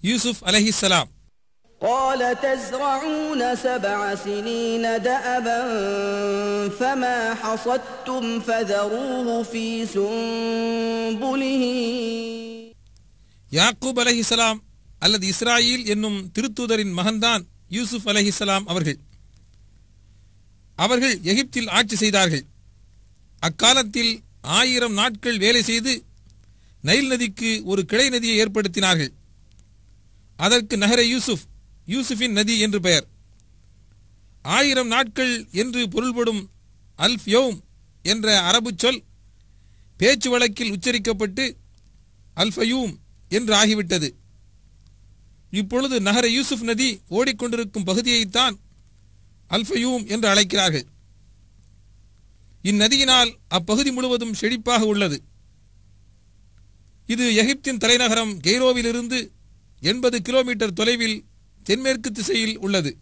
யூசுப் அலஹிஸ்ஸலாம் قال تزرعون سبع سنين دأبا فما حصدتم فذروه في سنبله யாக்கூப் அலஹிஸ்ஸலாம் அல்லது இஸ்ராயில் என்னும் திருத்தூதரின் மகன்தான் யூசுப் அலஹிஸ்ஸலாம் அவர்கள் அவர்கள் எகிப்தில் ஆட்சி செய்தார்கள் அக்காலத்தில் ஆயிரம் நாட்கள் வேலை செய்து நைல் நதிக்கு ஒரு கிளை நதியை ஏற்படுத்தினார்கள் அதற்கு நகர யூசுப் யூசுஃபின் நதி என்று பெயர். ஆயிரம் நாட்கள் என்று பொருள்படும் அல்ஃப் யோம் என்ற அரபு சொல் பேச்சு வழக்கில் உச்சரிக்கப்பட்டு அல்ஃபயூம் என்று ஆகிவிட்டது. இப்பொழுது நகர யூசுப் நதி ஓடிக்கொண்டிருக்கும் பகுதியைத்தான் அல்ஃபயூம் என்று அழைக்கிறார்கள். இந்நதியினால் அப்பகுதி முழுவதும் செழிப்பாக உள்ளது. இது எகிப்தின் தலைநகரம் கெய்ரோவிலிருந்து எண்பது கிலோமீட்டர் தொலைவில் தென்மேற்கு திசையில் உள்ளது.